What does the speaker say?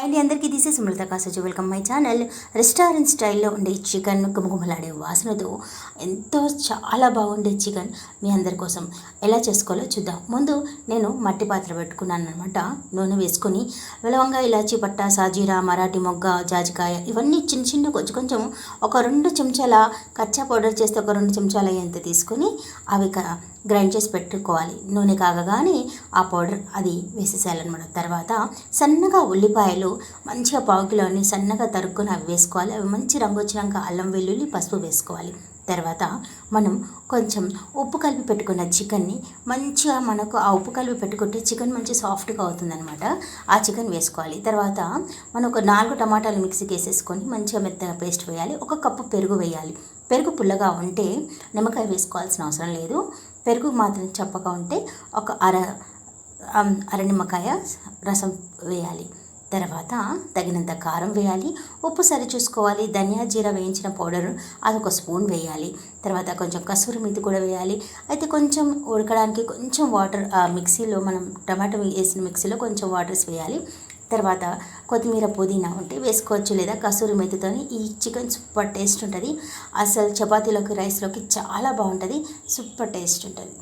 And అందరికీ తీసే Sumalatha Kasoju. Welcome my channel. Restaurant స్టైల్లో ఉండే చికెన్ గుమగుమలాడే వాసనతో ఎంతో చాలా బాగుండే చికెన్ మీ అందరి కోసం. ఎలా చేసుకోవాలో చూద్దాం. ముందు నేను మట్టి పాత్ర పెట్టుకున్నాను అనమాట నూనె వేసుకొని వెలవంగా ఇలాచి పట్ట సాజీరా మరాఠీ మొగ్గ జాజికాయ ఇవన్నీ చిన్న చిన్న కొంచెం కొంచెం ఒక రెండు చెంచాల కచ్చా పౌడర్ చేస్తే ఒక రెండు చెంచాల ఎంత తీసుకొని అవి క- గ్రైండ్ చేసి పెట్టుకోవాలి. నూనె కాగగానే ఆ పౌడర్ అది వేసేసేయాలన్నమాట. తర్వాత సన్నగా ఉల్లిపాయలు మంచిగా పావు కిలోని సన్నగా తరుక్కుని అవి వేసుకోవాలి. అవి మంచి రంగు వచ్చినాక అల్లం వెల్లుల్లి పసుపు వేసుకోవాలి. తర్వాత మనం కొంచెం ఉప్పు కలిపి పెట్టుకున్న చికెన్ని మంచిగా మనకు ఆ ఉప్పు కలిపి పెట్టుకుంటే చికెన్ మంచి సాఫ్ట్గా అవుతుందన్నమాట. ఆ చికెన్ వేసుకోవాలి. తర్వాత మనం ఒక నాలుగు టమాటాలు మిక్సీకి వేసేసుకొని మంచిగా మెత్తగా పేస్ట్ వేయాలి. ఒక కప్పు పెరుగు వేయాలి. పెరుగు పుల్లగా ఉంటే నిమ్మకాయ వేసుకోవాల్సిన అవసరం లేదు. పెరుగు మాత్రం చప్పగా ఉంటే ఒక అర అర నిమ్మకాయ రసం వేయాలి. తర్వాత తగినంత కారం వేయాలి. ఉప్పు సరి చూసుకోవాలి. ధనియా జీరా వేయించిన పౌడర్ అదొక స్పూన్ వేయాలి. తర్వాత కొంచెం కసూరి మెంతి కూడా వేయాలి. అయితే కొంచెం ఉడకడానికి కొంచెం వాటర్ ఆ మిక్సీలో మనం టమాటో వేసిన మిక్సీలో కొంచెం వాటర్స్ వేయాలి. తర్వాత కొత్తిమీర పుదీనా ఉంటే వేసుకోవచ్చు లేదా కసూరి మెతితోని ఈ చికెన్ సూపర్ టేస్ట్ ఉంటుంది. అసలు చపాతీలోకి రైస్లోకి చాలా బాగుంటుంది. సూపర్ టేస్ట్ ఉంటుంది.